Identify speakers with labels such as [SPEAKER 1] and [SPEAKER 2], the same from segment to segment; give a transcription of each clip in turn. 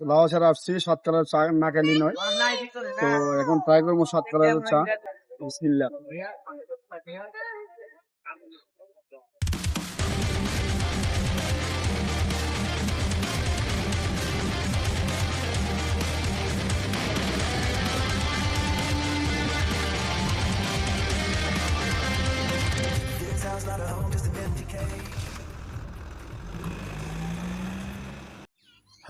[SPEAKER 1] তো লাউ ছাড়া আসছি, সাত কালার চা না খেলি নয়। তো এখন ট্রাই করব সাত কালারের চা। বিসমিল্লাহ।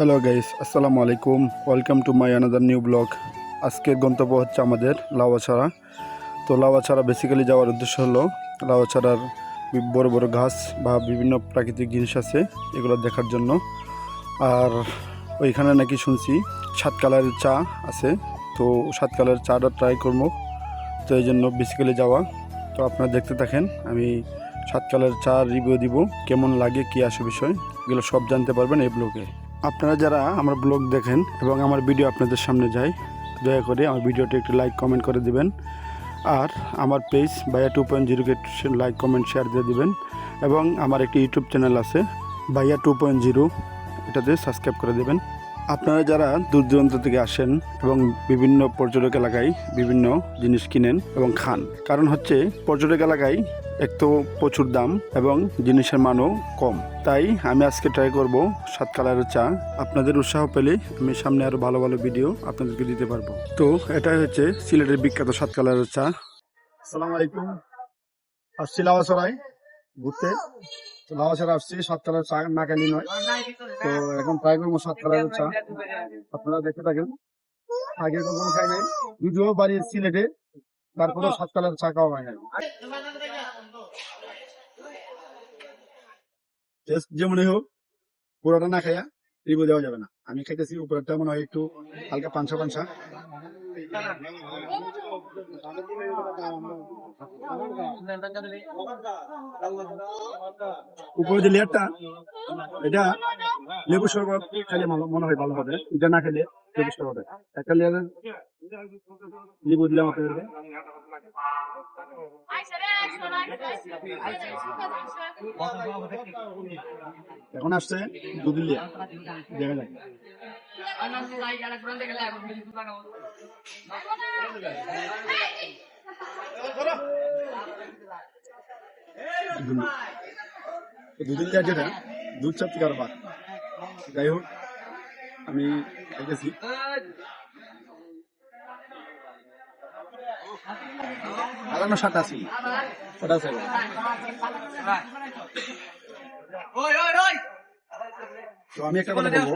[SPEAKER 1] হ্যালো গাইস আসসালামু আলাইকুম welcome to my another new blog আজকের গন্তব্য হচ্ছে আমাদের লাওয়াছড়া। তো লাওয়াছড়া বেসিক্যালি যাওয়ার উদ্দেশ্য হলো লাওয়াছড়ার বড় বড় ঘাস বা বিভিন্ন প্রাকৃতিক জিনিস আছে, এগুলো দেখার জন্য। আর ওইখানে নাকি শুনছি সাত কালারের চা আছে। তো সাত কালারের চাটা ট্রাই করব। তো এই জন্য বেসিক্যালি যাওয়া। তো আপনারা দেখতে থাকেন, আমি সাত কালারের চা রিভিউ দিব, কেমন লাগে, কী আসে বিষয়, এগুলো সব জানতে পারবেন এই ব্লগে আপনারা যারা আমার ব্লগ দেখেন এবং আমার ভিডিও আপনাদের সামনে যায়, দয়া করে আমার ভিডিওটি একটু লাইক, কমেন্ট করে দিবেন। আর আমার পেজ বাইয়া টু পয়েন্ট জিরোকে লাইক, কমেন্ট, শেয়ার দিয়ে দিবেন। এবং আমার একটি ইউটিউব চ্যানেল আছে বাইয়া টু পয়েন্ট জিরো, এটাতে সাবস্ক্রাইব করে দেবেন। আপনারা যারা দূর দূরান্ত থেকে আসেন এবং বিভিন্ন পর্যটক এলাকায় বিভিন্ন জিনিস কিনেন এবং খান, কারণ হচ্ছে পর্যটক এলাকায় এক তো প্রচুর দাম এবং জিনিসের মানও কম। তাই আমি আজকে ট্রাই করব সাত কালারের চা। আপনাদের উৎসাহ পেলে আমি সামনে আরও ভালো ভালো ভিডিও আপনাদেরকে দিতে পারব। তো এটাই হচ্ছে সিলেটের বিখ্যাত সাত কালারের চা। আসসালামু আলাইকুম। আসছি লাওয়াছড়ায় ঘুরতে। তো লাওয়াছড়া আসছি চা না নয়। তো এখন চা। আপনারা দেখতে থাকেন। চা খাওয়া হয় যেমনই হোক, পুরোটা না খাইয়া রিভিউ দেওয়া যাবে না। আমি খাইতেছি, উপরেরটা মনে হয় একটু হালকা পাঞ্চা পাঞ্চা উপরে যে লেয়ারটা, এটা লেবু শরবত খেলে মনে হয় ভালো হবে। এটা না খেলে লেবু শরবত। একটা লেয়ারের লেবু দিলাম আপনাদেরকে এখন আসছে লেয়ার। দেখা যায় দুদিন লেয়ার যেটা দুধ চাপ বাদ যাই হোক, আমি খাইতেছি আলানো সাত আছে। তো আমি একটা কথা বলব।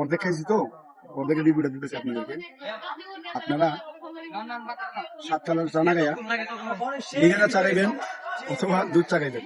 [SPEAKER 1] অর্ধেক খাইছি তো, অর্ধেকের রিভিউটা দিতেছি আপনাদেরকে। আপনারা সাত কালার চা না গায়া নিজেরা চালাইবেন অথবা দুধ চা খাইবেন